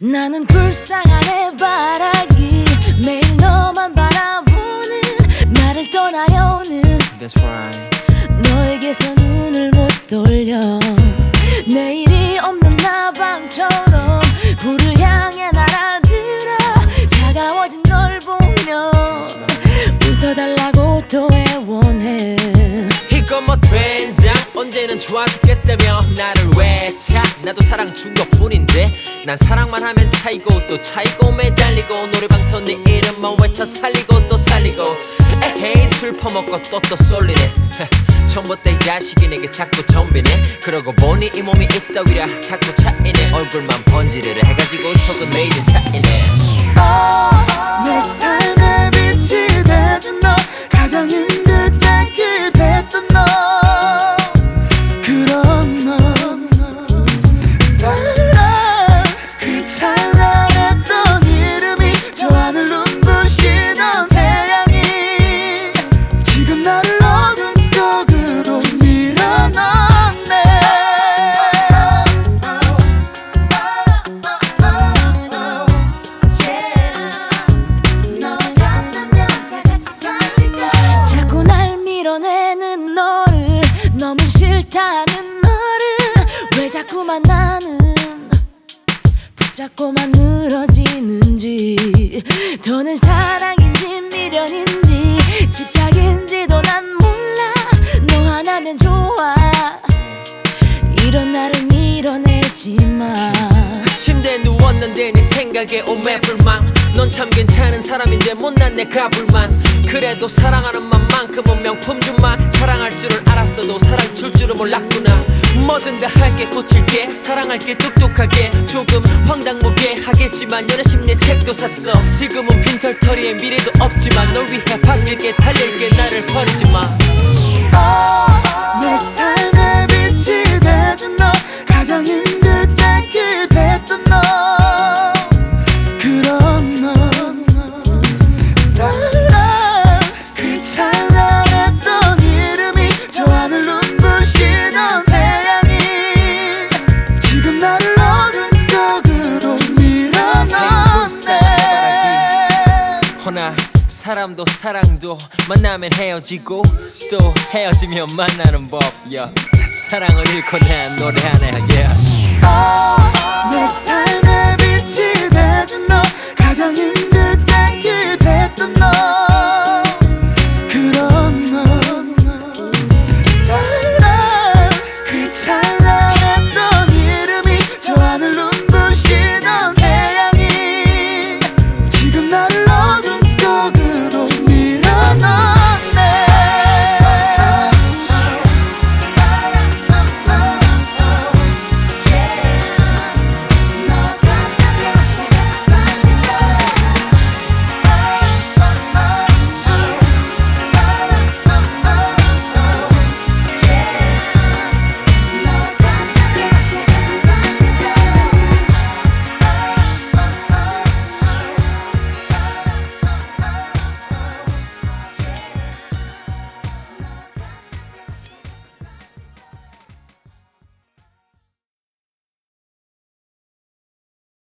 나는 불쌍한 해바라기. 매일 너만 바라보는 나를 떠나려는. That's right. 너에게서 눈을 못 돌려. 내일이 없는 나방처럼 불을 향해 날아들어 차가워진 널 보며 웃어달라고 또 애원해. 이건 뭐 된장 언제는 좋아 죽겠다며 나를 왜차 나도 사랑 준 것뿐인데 난 사랑만 하면 차이고 또 차이고 매달리고 노래방 선네 이름만 외쳐 살리고 또 살리고. 에헤이 술 퍼먹고 또 또 쏠리네. 처음부터 이 자식이 내게 자꾸 덤비네. 그러고 보니 이 몸이 입더위라 자꾸 차이네. 얼굴만 번지르르 해가지고 속은 매일 차이네 싫다는 너를 왜 자꾸만 나는 붙잡고만 늘어지는지 더는 사랑인지 미련인지 집착인지도 난 몰라. 너 하나면 좋아. 이런 나를 밀어내지마. 그 침대에 누웠는데 네 생각에 오매 불망 넌 참 괜찮은 사람인데 못난 내 가 불만. 그래도 사랑하는 맘만큼은 명품 주만 사랑할 줄을 알았어도 사랑 줄 줄은 몰랐구나. 뭐든 다 할게 고칠게. 사랑할게 똑똑하게. 조금 황당무게 하겠지만 연애 심리 책도 샀어. 지금은 빈털터리에 미래도 없지만 널 위해 바뀔게 달릴게. 나를 버리지마. 내 부시던 태양이 지금 나를 어둠 속으로 밀어넣네 허나 사람도 사랑도 만나면 헤어지고 또 헤어지면 만나는 법 yeah. 사랑을 잃고 난 노래하네 yeah. 내